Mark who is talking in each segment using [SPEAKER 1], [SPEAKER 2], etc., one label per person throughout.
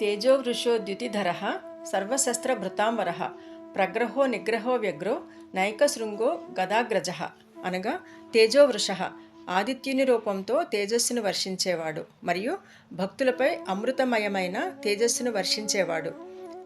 [SPEAKER 1] తేజోవృషో సర్వశస్త్ర భృతాంబర ప్రగ్రహో నిగ్రహో వ్యగ్రో నైకశృంగో గదాగ్రజ అనగా తేజోవృష ఆదిత్యుని రూపంతో తేజస్సును వర్షించేవాడు మరియు భక్తులపై అమృతమయమైన తేజస్సును వర్షించేవాడు.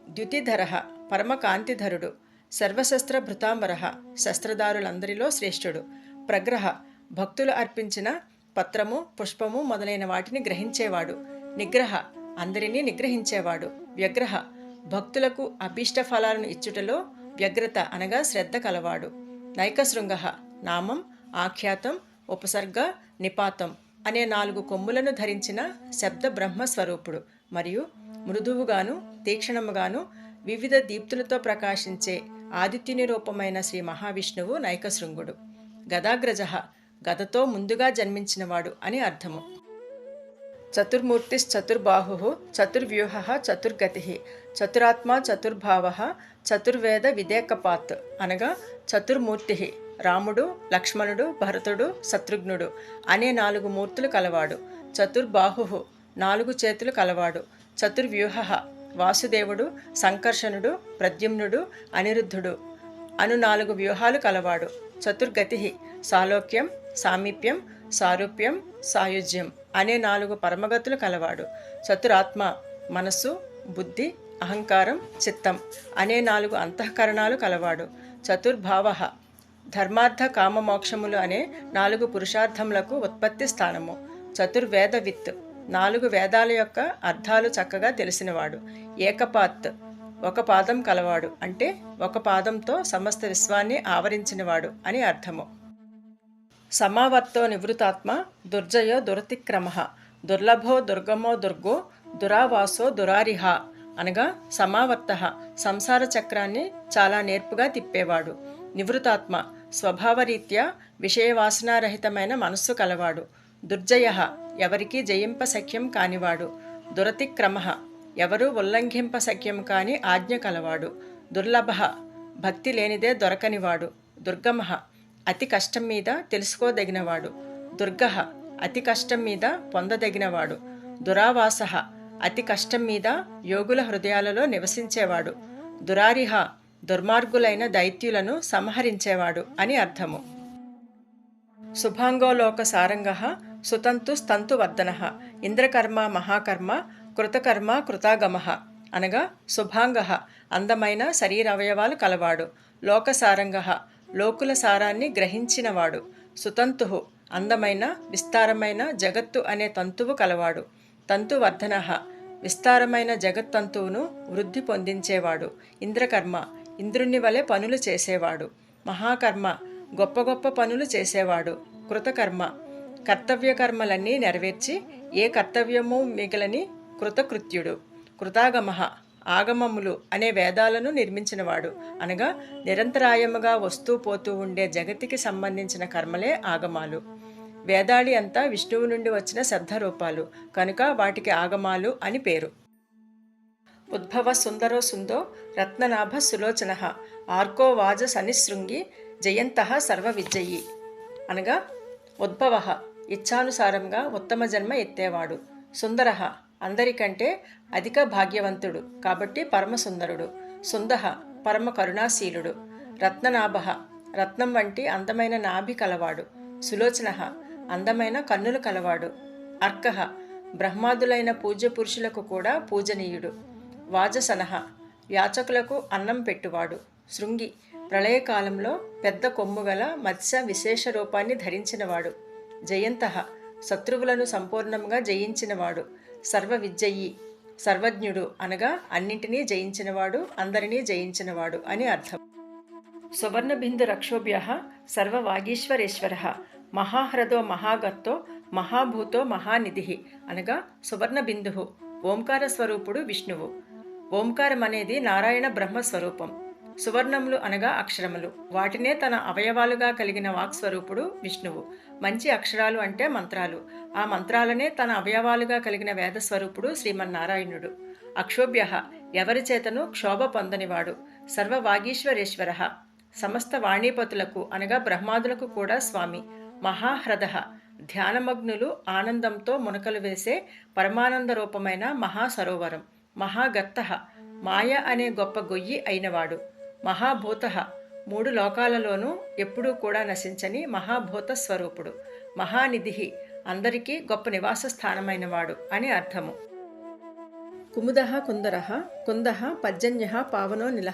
[SPEAKER 1] ద్యుతిధర పరమకాంతిధరుడు సర్వశస్త్ర భృతాంబర శస్త్రదారులందరిలో శ్రేష్ఠుడు. ప్రగ్రహ భక్తులు అర్పించిన పత్రము పుష్పము మొదలైన వాటిని గ్రహించేవాడు. నిగ్రహ అందరినీ నిగ్రహించేవాడు. వ్యగ్రహ భక్తులకు అభీష్ట ఫలాలను ఇచ్చుటలో వ్యగ్రత అనగా శ్రద్ధ కలవాడు. నైకశృంగ నామం ఆఖ్యాతం ఉపసర్గ నిపాతం అనే నాలుగు కొమ్ములను ధరించిన శబ్ద బ్రహ్మస్వరూపుడు మరియు మృదువుగాను తీక్షణముగాను వివిధ దీప్తులతో ప్రకాశించే ఆదిత్యుని రూపమైన శ్రీ మహావిష్ణువు నైకశృంగుడు. గదాగ్రజ గదతో ముందుగా జన్మించినవాడు అని అర్థము. చతుర్మూర్తిశ్చతుర్బాహు చతుర్వ్యూహ చతుర్గతి చతురాత్మ చతుర్భావ చతుర్వేద విదేకపాత్ అనగా చతుర్మూర్తి రాముడు లక్ష్మణుడు భరతుడు శత్రుఘ్నుడు అనే నాలుగు మూర్తులు కలవాడు. చతుర్బాహు నాలుగు చేతులు కలవాడు. చతుర్వ్యూహ వాసుదేవుడు సంకర్షణుడు ప్రద్యుమ్నుడు అనిరుద్ధుడు అను నాలుగు వ్యూహాలు కలవాడు. చతుర్గతి సాలోక్యం సామీప్యం సారూప్యం సాయుజ్యం అనే నాలుగు పరమగతులు కలవాడు. చతురాత్మ మనస్సు బుద్ధి అహంకారం చిత్తం అనే నాలుగు అంతఃకరణాలు కలవాడు. చతుర్భావ ధర్మార్థ కామ మోక్షములు అనే నాలుగు పురుషార్థములకు ఉత్పత్తి స్థానము. చతుర్వేద విత్ నాలుగు వేదాల యొక్క అర్థాలు చక్కగా తెలిసినవాడు. ఏకపాత్ ఒక పాదం కలవాడు అంటే ఒక పాదంతో సమస్త విశ్వాన్ని ఆవరించినవాడు అని అర్థము. సమావర్తో నివృతాత్మ దుర్జయో దురతిక్రమ. దుర్లభో దుర్గమో దుర్గో దురావాసో దురారిహ. అనగా సమావర్త. సంసార చక్రాన్ని చాలా నేర్పుగా తిప్పేవాడు. నివృతాత్మ స్వభావరీత్యా విషయవాసనారహితమైన మనస్సు కలవాడు. దుర్జయ ఎవరికీ జయింప సఖ్యం కానివాడు. దురతిక్రమ ఎవరు ఉల్లంఘింప సఖ్యం కాని ఆజ్ఞ కలవాడు. దుర్లభ భక్తి లేనిదే దొరకనివాడు. దుర్గమ అతి కష్టం మీద తెలుసుకోదగినవాడు. దుర్గ అతి కష్టం మీద పొందదగినవాడు. దురావాస అతి కష్టం మీద యోగుల హృదయాలలో నివసించేవాడు. దురారిహ దుర్మార్గులైన దైత్యులను సంహరించేవాడు అని అర్థము. శుభాంగోలోక సారంగ సుతంతు స్థంతువర్ధన ఇంద్రకర్మ మహాకర్మ కృతకర్మ కృతాగమ అనగా శుభాంగ అందమైన శరీరావయవాలు కలవాడు. లోకసారంగ లోకుల సారాన్ని గ్రహించినవాడు. సుతంతు అందమైన విస్తారమైన జగత్తు అనే తంతువు కలవాడు. తంతువర్ధన విస్తారమైన జగత్తంతువును వృద్ధి పొందించేవాడు. ఇంద్రకర్మ ఇంద్రుని వలె పనులు చేసేవాడు. మహాకర్మ గొప్ప గొప్ప పనులు చేసేవాడు. కృతకర్మ కర్తవ్య కర్మలన్నీ నెరవేర్చి ఏ కర్తవ్యము మిగలని కృతకృత్యుడు. కృతాగమ ఆగమములు అనే వేదాలను నిర్మించినవాడు. అనగా నిరంతరాయముగా వస్తూ పోతూ ఉండే జగతికి సంబంధించిన కర్మలే ఆగమాలు. వేదాళి అంతా విష్ణువు నుండి వచ్చిన శబ్దరూపాలు కనుక వాటికి ఆగమాలు అని పేరు. ఉద్భవ సుందరో సుందో రత్ననాభ సులోచన ఆర్కో వాజ సనిశృంగి జయంత సర్వ విజయి. అనగా ఉద్భవ ఇచ్ఛానుసారంగా ఉత్తమ జన్మ ఎత్తేవాడు. సుందర అందరికంటే అధిక భాగ్యవంతుడు కాబట్టి పరమసుందరుడు. సుందహ పరమ కరుణాశీలుడు. రత్ననాభ రత్నం వంటి అందమైన నాభి కలవాడు. సులోచన అందమైన కన్నులు కలవాడు. అర్కహ బ్రహ్మాదులైన పూజ్య పురుషులకు కూడా పూజనీయుడు. వాజసనహ యాచకులకు అన్నం పెట్టువాడు. శృంగి ప్రళయకాలంలో పెద్ద కొమ్ముగల మత్స్య విశేష రూపాన్ని ధరించినవాడు. జయంత శత్రువులను సంపూర్ణంగా జయించినవాడు సర్వ విజయి సర్వజ్ఞుడు అనగా అన్నింటినీ జయించినవాడు అందరినీ జయించినవాడు అని అర్థం. సువర్ణబిందు రక్షోభ్య సర్వవాగీశ్వరేశ్వర మహాహ్రదో మహాగత్తో మహాభూతో మహానిధి అనగా సువర్ణబిందు ఓంకార స్వరూపుడు విష్ణువు. ఓంకారం అనేది నారాయణ బ్రహ్మస్వరూపం. సువర్ణములు అనగా అక్షరములు. వాటినే తన అవయవాలుగా కలిగిన వాక్స్వరూపుడు విష్ణువు. మంచి అక్షరాలు అంటే మంత్రాలు. ఆ మంత్రాలనే తన అవయవాలుగా కలిగిన వేదస్వరూపుడు శ్రీమన్నారాయణుడు. అక్షోభ్య ఎవరి చేతను క్షోభ పొందనివాడు. సర్వవాగీశ్వరేశ్వర సమస్త వాణీపతులకు అనగా బ్రహ్మాదులకు కూడా స్వామి. మహాహ్రద ధ్యానమగ్నులు ఆనందంతో మునకలు వేసే పరమానంద రూపమైన మహాసరోవరం. మహాగత్త మాయ అనే గొప్ప గొయ్యి అయినవాడు. మహాభూత. మూడు లోకాలలోనూ ఎప్పుడూ కూడా నశించని మహాభూత స్వరూపుడు. మహానిధి అందరికీ గొప్ప నివాస స్థానమైనవాడు అని అర్థము. కుముద కుందర. కుంద పర్జన్య పావనో నిల.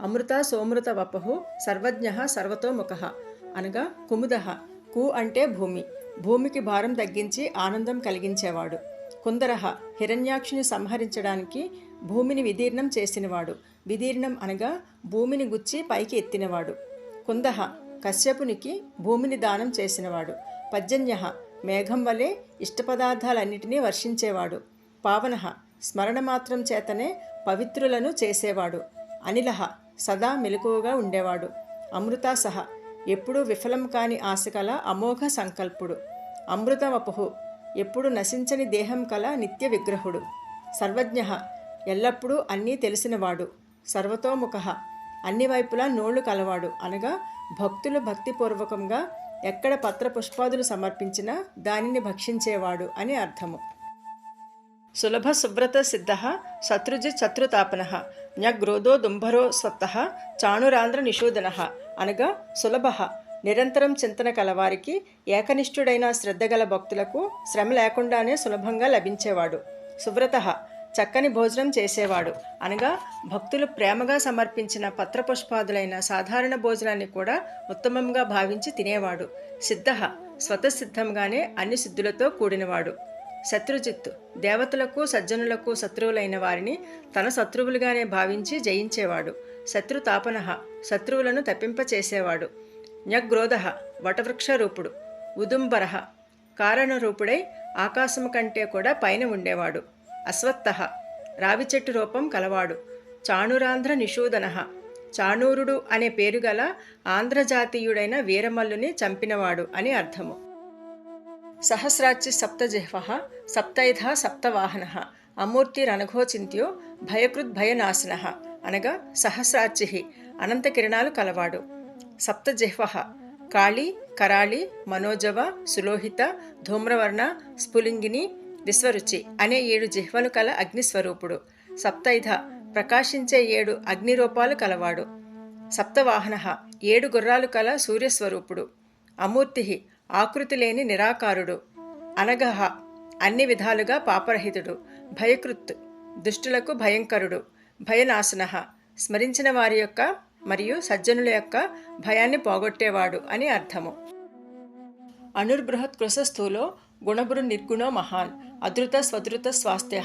[SPEAKER 1] అమృత సోమృత వపహు సర్వజ్ఞ సర్వతోముఖ అనగా కుముద. కు అంటే భూమి. భూమికి భారం తగ్గించి ఆనందం కలిగించేవాడు. కుందర హిరణ్యాక్షుని సంహరించడానికి భూమిని విదీర్ణం చేసినవాడు. విదీర్ణం అనగా భూమిని గుచ్చి పైకి ఎత్తినవాడు. కుందహ కశ్యపునికి భూమిని దానం చేసినవాడు. పర్జన్య మేఘం వలె ఇష్టపదార్థాలన్నిటినీ వర్షించేవాడు. పావన స్మరణ మాత్రం చేతనే పవిత్రులను చేసేవాడు. అనిల సదా మెలకువగా ఉండేవాడు. అమృతాసహ ఎప్పుడూ విఫలం కాని ఆశ కల అమోఘ సంకల్పుడు. అమృతమపహు ఎప్పుడు నశించని దేహం కల నిత్య విగ్రహుడు. సర్వజ్ఞ ఎల్లప్పుడూ అన్నీ తెలిసినవాడు. సర్వతోముఖ. అన్ని వైపులా నోళ్ళు కలవాడు. అనగా భక్తులు భక్తిపూర్వకంగా ఎక్కడ పత్ర పుష్పాదులు సమర్పించినా దానిని భక్షించేవాడు అని అర్థము. సులభ సుబ్రత సిద్ధ శత్రుజి శత్రుతాపన. న్యగ్రోధో దుంభరో స్వత్త చాణురాంధ్ర నిషూదన. అనగా సులభ. నిరంతరం చింతన కలవారికి ఏకనిష్ఠుడైన శ్రద్ధగల భక్తులకు శ్రమ లేకుండానే సులభంగా లభించేవాడు. సువ్రత చక్కని భోజనం చేసేవాడు. అనగా భక్తులు ప్రేమగా సమర్పించిన పత్రపుష్పాదులైన సాధారణ భోజనాన్ని కూడా ఉత్తమంగా భావించి తినేవాడు. సిద్ధ స్వతసిద్ధంగానే అన్ని సిద్ధులతో కూడినవాడు. శత్రుజిత్తు దేవతలకు సజ్జనులకు శత్రువులైన వారిని తన శత్రువులుగానే భావించి జయించేవాడు. శత్రుతాపన శత్రువులను తప్పింపచేసేవాడు. న్యగ్రోధ వటవృక్ష రూపుడు. ఉదుంబరహ కారణరూపుడై ఆకాశము కంటే కూడా పైన ఉండేవాడు. అశ్వత్థ రావి చెట్టు రూపం కలవాడు. చాణురాంధ్ర నిషూదన చాణూరుడు అనే పేరుగల ఆంధ్రజాతీయుడైన వీరమల్లుని చంపినవాడు అని అర్థము. సహస్రాచి సప్తజిహ్వ సప్తైధ సప్తవాహన అమూర్తి రణఘోచింత్యో భయకృద్ భయకృద్భయనాశన అనగా సహస్రాచి అనంత కిరణాలు కలవాడు. సప్తజిహ్వ కాళి కరాళి మనోజవ సులోహిత ధూమ్రవర్ణ స్ఫులింగిని విశ్వరుచి అనే ఏడు జిహ్వలు కల అగ్నిస్వరూపుడు. సప్తైధ ప్రకాశించే ఏడు అగ్నిరూపాలు కలవాడు. సప్తవాహన ఏడు గుర్రాలు కల సూర్యస్వరూపుడు. అమూర్తి ఆకృతి లేని నిరాకారుడు. అనగహ అన్ని విధాలుగా పాపరహితుడు. భయకృత్ దుష్టులకు భయంకరుడు. భయనాశన స్మరించిన వారి యొక్క మరియు సజ్జనుల యొక్క భయాన్ని పోగొట్టేవాడు అని అర్థము. అనుర్బృహత్ కృశస్థులో గుణభృ నిర్గుణో మహాన్ అధృత స్వధృత స్వాస్థ్య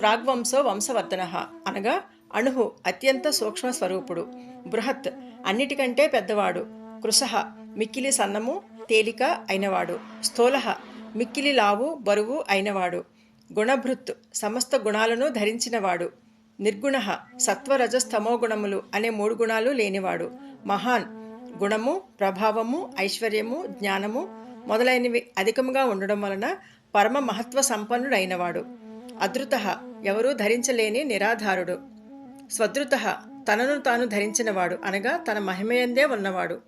[SPEAKER 1] ప్రాగ్వంశో వంశవర్ధన అనగా అణుహు అత్యంత సూక్ష్మ స్వరూపుడు బృహత్ అన్నిటికంటే పెద్దవాడు కృశ మిక్కిలి సన్నము తేలిక అయినవాడు స్థూల మిక్కిలి లావు బరువు అయినవాడు గుణభృత్ సమస్త గుణాలను ధరించినవాడు నిర్గుణ సత్వరజస్తమో గుణములు అనే మూడు గుణాలు లేనివాడు మహాన్ గుణము ప్రభావము ఐశ్వర్యము జ్ఞానము మొదలైనవి అధికముగా ఉండడం వలన పరమ మహత్వ సంపన్నుడైనవాడు. అదృత ఎవరూ ధరించలేని నిరాధారుడు. స్వదృత తనను తాను ధరించినవాడు అనగా తన మహిమయందే ఉన్నవాడు.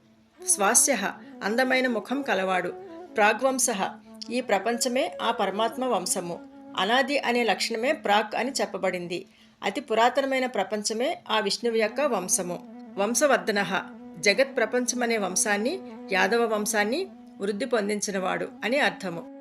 [SPEAKER 1] స్వాస్య అందమైన ముఖం కలవాడు. ప్రాగ్వంశ ఈ ప్రపంచమే ఆ పరమాత్మ వంశము. అనాది అనే లక్షణమే ప్రాక్ అని చెప్పబడింది. అతి పురాతనమైన ప్రపంచమే ఆ విష్ణువు యొక్క వంశము. వంశవర్ధన జగత్ ప్రపంచమనే వంశాన్ని యాదవ వంశాన్ని వృద్ధి పొందించినవాడు అని అర్థము.